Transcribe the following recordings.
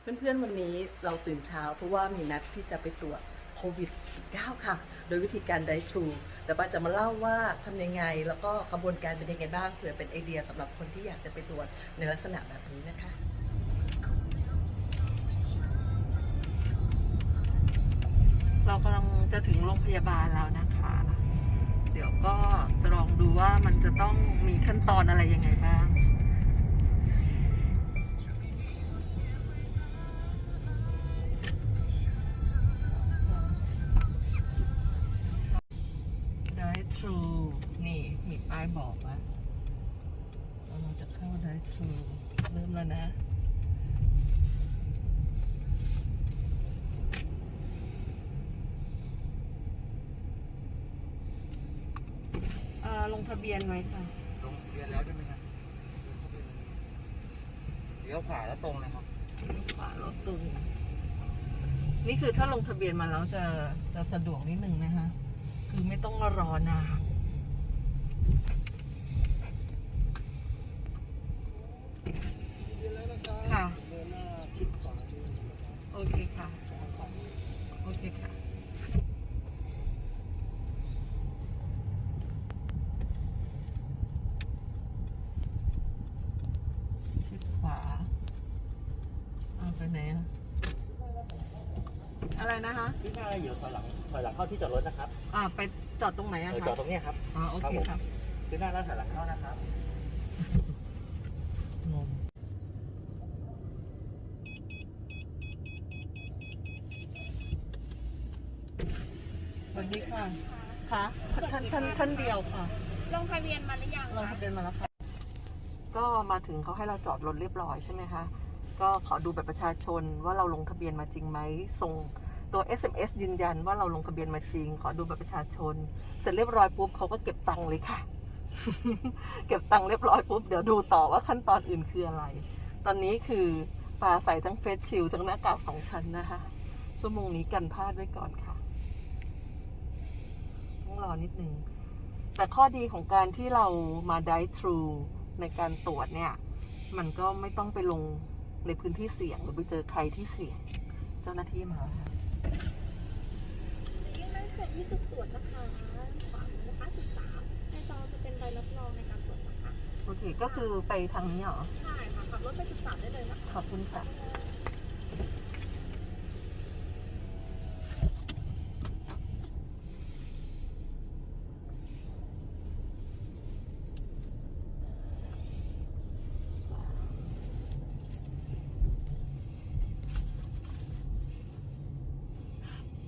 เพื่อนๆวันนี้เราตื่นเช้าเพราะว่ามีนัดที่จะไปตรวจโควิด -19 ค่ะ โดยวิธีการไดทรูแต่ป้าจะมาเล่าว่าทำยังไง แล้วก็กระบวนการเป็นยังไงบ้างเผื่อเป็นไอเดียสำหรับคนที่อยากจะไปตรวจในลักษณะแบบนี้นะคะเรากำลังจะถึงโรงพยาบาลแล้วนะคะ เดี๋ยวก็จะลองดูว่ามันจะต้องมีขั้นตอนอะไรยังไงบ้างายบอกแล้วเราจะเข้าได้ทรูเริ่มแล้วนะเอ่อลงทะเบียนไว้ค่ะ ลงทะเบียนแล้วใช่ไหมครับเลี้ยวขวาแล้วตรงเลยครับขวารถตึงนี่คือถ้าลงทะเบียนมาแล้วจะจะสะดวกนิดนึงนะคะ คือไม่ต้องมารอนาน ค่ะเดินหน้าชิดขวามือโอเคค่ะ โอเคค่ะ ชิดขวา เอาไปไหนอะอะไรนะคะที่หน้าอยู่ถอยหลังถอยหลังเข้าที่จอดรถนะครับ อ่าไป จอดตรงไหนอะเออคะจอดตรงเนี้ยครับอ๋อโอเคครับที่หน้าแล้วถอยหลังเข้านะครับ งงสวัสดีค่ะค่ะท่านท่านท่านเดียวค่ะ ลงทะเบียนมาหรือยังลงคะทะเบียนมาแล้วค่ะ ก็มาถึงเขาให้เราจอดรถเรียบร้อยใช่ไหมคะ ก็ขอดูแบบประชาชนว่าเราลงทะเบียนมาจริงไหม ส่ง ตัว SMS ยืนยันว่าเราลงทะเบียนมาจริง ขอดูแบบประชาชน เสร็จเรียบร้อยปุ๊บเขาก็เก็บตังค์เลยค่ะ เก็บตังค์เรียบร้อยปุ๊บ เดี๋ยวดูต่อว่าขั้นตอนอื่นคืออะไร ตอนนี้คือปาใส่ทั้งเฟสชิลทั้งหน้ากากสองชั้นนะคะ ชั่วโมงนี้กันพลาดไว้ก่อนค่ะ ต้องรอนิดนึง แต่ข้อดีของการที่เรามาได้ทรูในการตรวจเนี่ย มันก็ไม่ต้องไปลงในพื้นที่เสี่ยงหรือไปเจอใครที่เสี่ยง เจ้าหน้าที่มาแล้วค่ะ เสร็จที่จุดตรวจนะคะขวามือนะคะจุดสามในซองจะเป็นใบรับรองในการตรวจนะคะโอเค ก็คือไปทางนี้เหรอ ใช่ค่ะขับรถไปจุดสามได้เลยนะคะ ขอบคุณค่ะ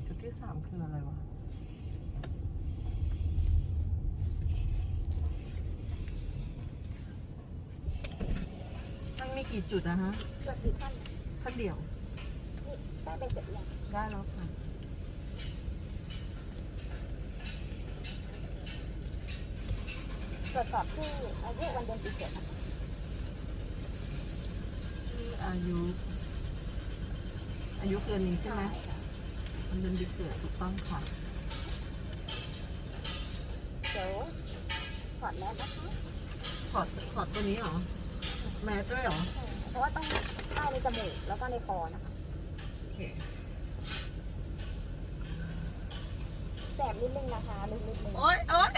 จุดที่สามคืออะไรวะ มันมี กี่จุดนะฮะตรวจกี่ท่านท่านเดียวนี่ได้เป็นเสร็จยังได้แล้วค่ะตรวจสอบที่อายุวันเดือนปีเกิดนะคะที่อายุ อายุเกินนี้ใช่ไหมค่ะมันเป็นดิเกิดถูกต้องค่ะเดี๋ยวถอดแมสนะคะถอดถอดตัวนี้เหรอ แมสด้วยเหรอ เพราะว่าต้องเข้าในจมูกแล้วก็ในคอนะคะโอเคแสบนิดนึงนะคะลึกนิดนึง โอ๊ยโอ๊ย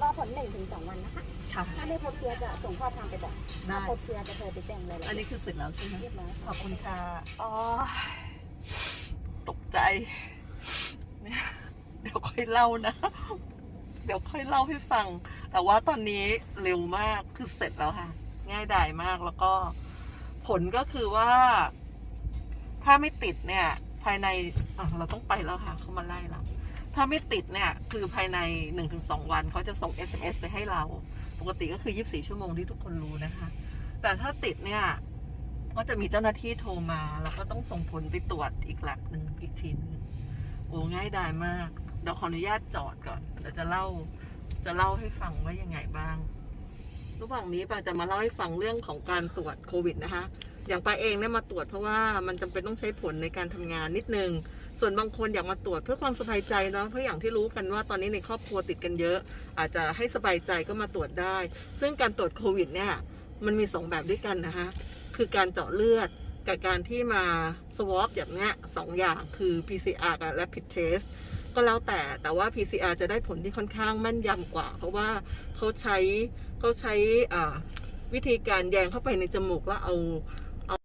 รอผลหนึ่งถึงสองวันนะคะ ค่ะ ถ้าไม่พบเชื้อจะส่งข้อความไปบอกได้ ถ้าพบเชื้อจะโทรไปแจ้งเลยอันนี้คือเสร็จแล้วใช่ไหมเรียบร้อยขอบคุณค่ะอ๋อตกใจเนี่ยเดี๋ยวค่อยเล่านะ เดี๋ยวค่อยเล่าให้ฟัง แต่ว่าตอนนี้เร็วมากคือเสร็จแล้วค่ะ ง่ายดายมากแล้วก็ ผลก็คือว่า ถ้าไม่ติดเนี่ย ภายในอะเราต้องไปแล้วค่ะเขามาไล่เรา ถ้าไม่ติดเนี่ย คือภายในหนึ่งถึงสองวันเขาจะส่ง SMS ไปให้เรา ปกติก็คือ 24 ชั่วโมงที่ทุกคนรู้นะคะ แต่ถ้าติดเนี่ย ก็จะมีเจ้าหน้าที่โทรมา แล้วก็ต้องส่งผลไปตรวจอีกหลักหนึ่งอีกทีนึงโอ้ง่ายดายมาก เดี๋ยวขออนุญาตจอดก่อนเดี๋ยวจะเล่าจะเล่าให้ฟังว่ายังไงบ้าง ระหว่างนี้ปาจะมาเล่าให้ฟังเรื่องของการตรวจโควิดนะคะ อย่างปาเองเนี่ยมาตรวจเพราะว่ามันจำเป็นต้องใช้ผลในการทำงานนิดนึง ส่วนบางคนอยากมาตรวจเพื่อความสบายใจเนาะเพราะอย่างที่รู้กันว่าตอนนี้ในครอบครัวติดกันเยอะ อาจจะให้สบายใจก็มาตรวจได้ ซึ่งการตรวจโควิดเนี่ยมันมีสองแบบด้วยกันนะคะคือการเจาะเลือดกับการที่มา swab อย่างเนี้ยสองอย่างคือ PCR กับ rapid test ก็แล้วแต่แต่ว่า PCR จะได้ผลที่ค่อนข้างแม่นยำกว่า เพราะว่าเขาใช้เขาใช้วิธีการแยงเข้าไปในจมูกแล้วเอาเอา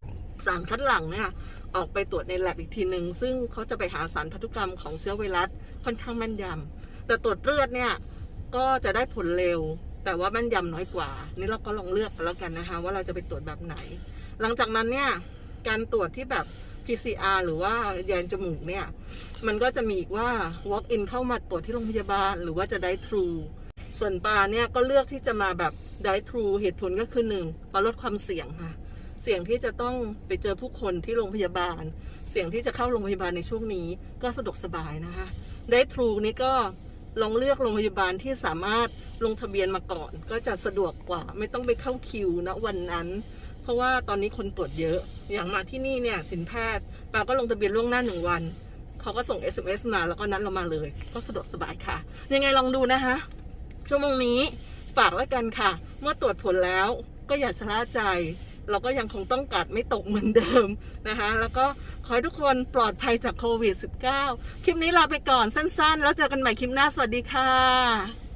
สารคัดหลั่งเนี่ย ออกไปตรวจในแลบอีกทีหนึ่งซึ่งเขาจะไปหาสารพันธุกรรมของเชื้อไวรัสค่อนข้างแม่นยำแต่ตรวจเลือดเนี่ยก็จะได้ผลเร็ว แต่ว่าแม่นยำน้อยกว่า นี่เราก็ลองเลือกกันแล้วกันนะคะ ว่าเราจะไปตรวจแบบไหน หลังจากนั้นเนี่ยการตรวจที่แบบ PCR หรือว่าแยงจมูกเนี่ย มันก็จะมีอีกว่า walk in เข้ามาตรวจที่โรงพยาบาล หรือว่าจะได้ true ส่วนปลาเนี่ยก็เลือกที่จะมาแบบได้ true เหตุผลก็คือหนึ่งปาลดความเสี่ยงค่ะ เสี่ยงที่จะต้องไปเจอผู้คนที่โรงพยาบาล เสี่ยงที่จะเข้าโรงพยาบาลในช่วงนี้ก็สะดวกสบายนะคะ ได้ true นี่ก็ลองเลือกโรงพยาบาลที่สามารถลงทะเบียนมาก่อน ก็จะสะดวกกว่า ไม่ต้องไปเข้าคิวณวันนั้น เพราะว่าตอนนี้คนตรวจเยอะ อย่างมาที่นี่เนี่ยสินแพทย์ปาก็ลงทะเบียนล่วงหน้าหนึ่งวันเขาก็ส่ง SMS มาแล้วก็นัดเรามาเลย ก็สะดวกสบายค่ะ ยังไงลองดูนะคะชั่วโมงนี้ฝากไว้กันค่ะ เมื่อตรวจผลแล้วก็อย่าชะล่าใจ เราก็ยังคงต้องกัดไม่ตกเหมือนเดิมนะคะ แล้วก็ขอให้ทุกคนปลอดภัยจากโควิด -19 คลิปนี้ลาไปก่อนสั้นๆ แล้วเจอกันใหม่คลิปหน้า สวัสดีค่ะ